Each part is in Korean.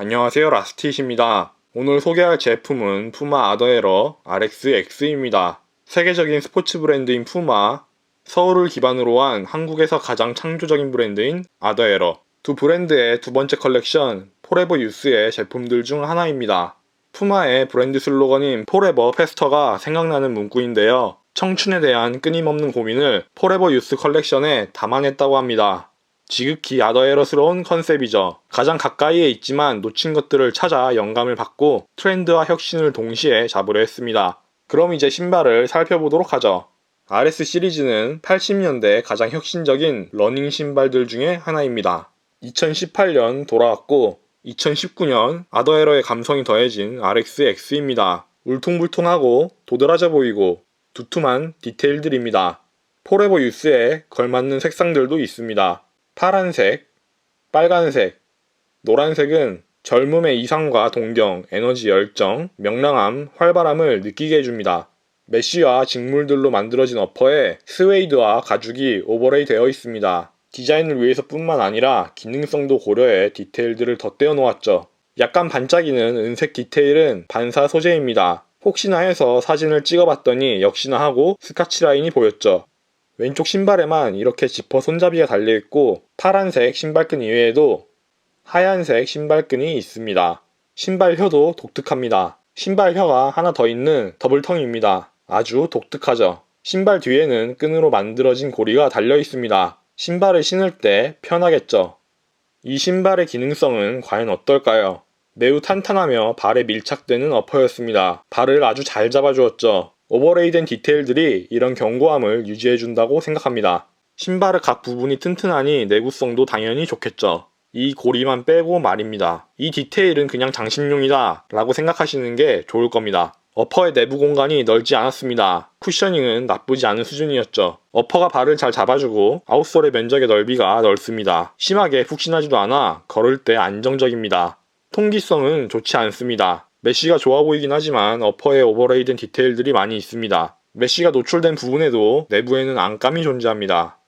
안녕하세요 라스티십니다. 오늘 소개할 제품은 푸마 아더에러 RX-X입니다. 세계적인 스포츠 브랜드인 푸마, 서울을 기반으로 한 한국에서 가장 창조적인 브랜드인 아더에러. 두 브랜드의 두 번째 컬렉션 포레버 유스의 제품들 중 하나입니다. 푸마의 브랜드 슬로건인 포레버 페스터가 생각나는 문구인데요. 청춘에 대한 끊임없는 고민을 포레버 유스 컬렉션에 담아냈다고 합니다. 지극히 아더에러스러운 컨셉이죠. 가장 가까이에 있지만 놓친 것들을 찾아 영감을 받고 트렌드와 혁신을 동시에 잡으려 했습니다. 그럼 이제 신발을 살펴보도록 하죠. RS 시리즈는 80년대 가장 혁신적인 러닝 신발들 중에 하나입니다. 2018년 돌아왔고 2019년 아더에러의 감성이 더해진 RX-X입니다. 울퉁불퉁하고 도드라져 보이고 두툼한 디테일들입니다. 포레버 유스에 걸맞는 색상들도 있습니다. 파란색, 빨간색, 노란색은 젊음의 이상과 동경, 에너지 열정, 명랑함, 활발함을 느끼게 해줍니다. 메쉬와 직물들로 만들어진 어퍼에 스웨이드와 가죽이 오버레이 되어 있습니다. 디자인을 위해서뿐만 아니라 기능성도 고려해 디테일들을 덧대어 놓았죠. 약간 반짝이는 은색 디테일은 반사 소재입니다. 혹시나 해서 사진을 찍어봤더니 역시나 하고 스카치 라인이 보였죠. 왼쪽 신발에만 이렇게 지퍼 손잡이가 달려있고 파란색 신발끈 이외에도 하얀색 신발끈이 있습니다. 신발혀도 독특합니다. 신발혀가 하나 더 있는 더블텅입니다. 아주 독특하죠. 신발 뒤에는 끈으로 만들어진 고리가 달려 있습니다. 신발을 신을 때 편하겠죠. 이 신발의 기능성은 과연 어떨까요? 매우 탄탄하며 발에 밀착되는 어퍼였습니다. 발을 아주 잘 잡아주었죠. 오버레이된 디테일들이 이런 견고함을 유지해준다고 생각합니다. 신발의 각 부분이 튼튼하니 내구성도 당연히 좋겠죠. 이 고리만 빼고 말입니다. 이 디테일은 그냥 장식용이다 라고 생각하시는 게 좋을 겁니다. 어퍼의 내부 공간이 넓지 않았습니다. 쿠셔닝은 나쁘지 않은 수준이었죠. 어퍼가 발을 잘 잡아주고 아웃솔의 면적의 넓이가 넓습니다. 심하게 푹신하지도 않아 걸을 때 안정적입니다. 통기성은 좋지 않습니다. 메쉬가 좋아 보이긴 하지만 어퍼에 오버레이된 디테일들이 많이 있습니다. 메쉬가 노출된 부분에도 내부에는 안감이 존재합니다.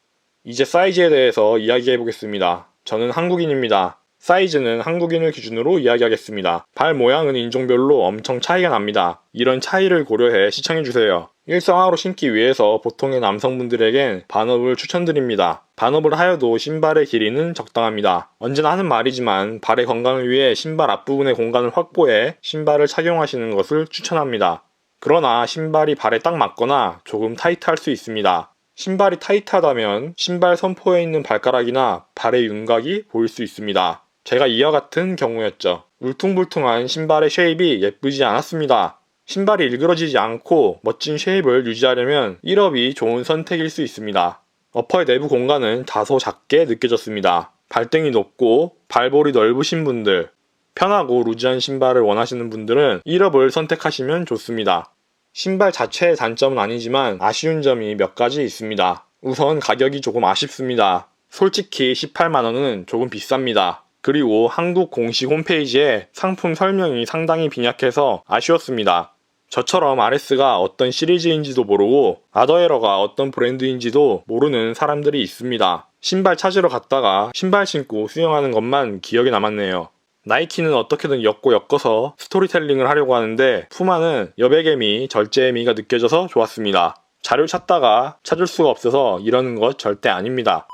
이제 사이즈에 대해서 이야기해 보겠습니다. 저는 한국인입니다. 사이즈는 한국인을 기준으로 이야기하겠습니다. 발 모양은 인종별로 엄청 차이가 납니다. 이런 차이를 고려해 시청해주세요. 일상화로 신기 위해서 보통의 남성분들에겐 반업을 추천드립니다. 반업을 하여도 신발의 길이는 적당합니다. 언제나 하는 말이지만 발의 건강을 위해 신발 앞부분의 공간을 확보해 신발을 착용하시는 것을 추천합니다. 그러나 신발이 발에 딱 맞거나 조금 타이트할 수 있습니다. 신발이 타이트하다면 신발 선포에 있는 발가락이나 발의 윤곽이 보일 수 있습니다. 제가 이와 같은 경우였죠. 울퉁불퉁한 신발의 쉐입이 예쁘지 않았습니다. 신발이 일그러지지 않고 멋진 쉐입을 유지하려면 1업이 좋은 선택일 수 있습니다. 어퍼의 내부 공간은 다소 작게 느껴졌습니다. 발등이 높고 발볼이 넓으신 분들, 편하고 루즈한 신발을 원하시는 분들은 1업을 선택하시면 좋습니다. 신발 자체의 단점은 아니지만 아쉬운 점이 몇 가지 있습니다. 우선 가격이 조금 아쉽습니다. 솔직히 18만원은 조금 비쌉니다. 그리고 한국 공식 홈페이지에 상품 설명이 상당히 빈약해서 아쉬웠습니다. 저처럼 RS가 어떤 시리즈인지도 모르고 아더에러가 어떤 브랜드인지도 모르는 사람들이 있습니다. 신발 찾으러 갔다가 신발 신고 수영하는 것만 기억에 남았네요. 나이키는 어떻게든 엮고 엮어서 스토리텔링을 하려고 하는데 푸마는 여백의 미, 절제의 미가 느껴져서 좋았습니다. 자료 찾다가 찾을 수가 없어서 이러는 것 절대 아닙니다.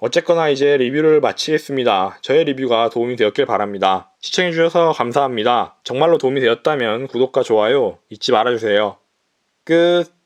어쨌거나 이제 리뷰를 마치겠습니다. 저의 리뷰가 도움이 되었길 바랍니다. 시청해주셔서 감사합니다. 정말로 도움이 되었다면 구독과 좋아요 잊지 말아주세요. 끝.